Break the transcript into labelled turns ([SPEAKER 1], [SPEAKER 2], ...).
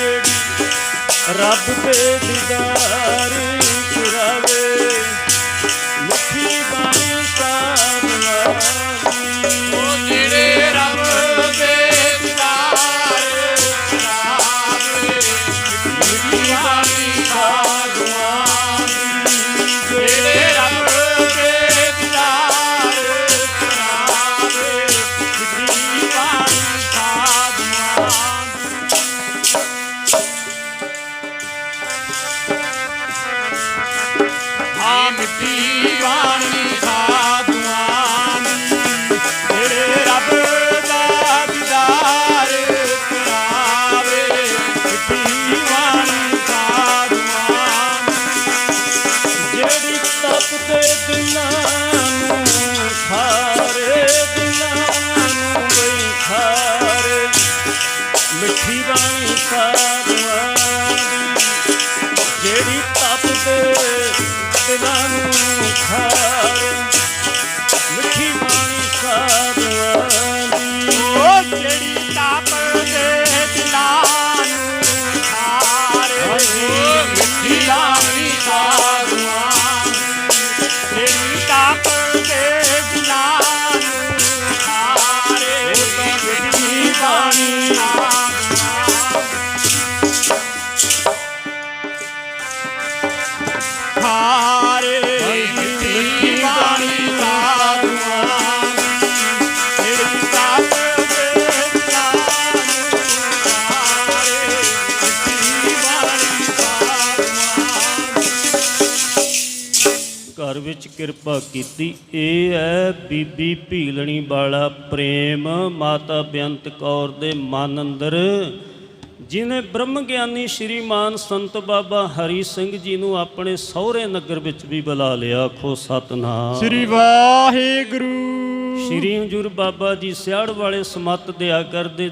[SPEAKER 1] ਜਿਹੜੀ ਰੱਬ ਦੇ ਦੀਦਾਰ ਕਰਾਵੇ। ਮਿੱਠੀ ਬਾਣੀ ਸਾਧਨਾ
[SPEAKER 2] ਉਹ ਆ ਮਿੱਟੀ ਬਾਣੀ ਸਾਧੂਆਂ ਦੀ। ਜਿਹੜੇ ਰੱਬ ਦਾ ਦੀਦਾਰ ਕਰਾਵੇ। ਮਿੱਟੀ ਬਾਣੀ ਸਾਧੂਆਂ ਦੀ।
[SPEAKER 1] ਜਿਹੜੀ ਤਪ ਤੇ ਦਿਲਾਂ ਨੂੰ ਖਾਰੇ ਦਿਲਾਂ ਨੂੰ ਬਈ ਖਾਰੇ ਮਿੱਠੀ ਬਾਣੀ ਸਾਧੂਆਂ ਦੀ। ਜਿਹੜੀ ਦਿਲਾਂ ਨੂੰ ਖਾਰੇ ਮਿੱਠੀ ਬਾਣੀ ਸਾਧੂਆਂ ਦੀ
[SPEAKER 2] ਉਹ ਜਿਹੜੀ ਤਾਪ ਦੇ ਦਿਲਾਂ ਨੂੰ ਖਾਰੇ ਮਿੱਠੀ ਬਾਣੀ ਸਾਧੂਆਂ ਜਿਹੜੀ ਤਾਪ ਦੇ ਦਿਲਾਂ ਨੂੰ ਖਾਰੇ ਮਿੱਠੀ ਬਾਣੀ ਸਾਧੂਆਂ
[SPEAKER 1] ਘਰ ਵਿੱਚ ਕਿਰਪਾ ਕੀਤੀ। ਇਹ ਹੈ ਬੀਬੀ ਭੀਲਣੀ ਵਾਲਾ ਪ੍ਰੇਮ। ਮਾਤਾ ਬੇਅੰਤ ਕੌਰ ਦੇ ਮਨ ਅੰਦਰ ਜਿਨੇ ਬ੍ਰਹਮ ਗਿਆਨੀ ਸ਼੍ਰੀਮਾਨ ਸੰਤ ਬਾਬਾ ਹਰੀ ਸਿੰਘ ਜੀ ਨੂੰ ਆਪਣੇ ਸਹੁਰੇ ਨਗਰ ਵਿੱਚ ਵੀ ਬੁਲਾ ਲਿਆ। ਆਖੋ ਸਤਨਾਮ।
[SPEAKER 2] ਸ੍ਰੀ ਵਾਹਿਗੁਰੂ।
[SPEAKER 1] ਸ਼੍ਰੀ ਹਜੂਰ ਬਾਬਾ ਜੀ ਸਿਆੜ ਵਾਲੇ ਸਮੱਤ ਦਿਆ ਕਰਦੇ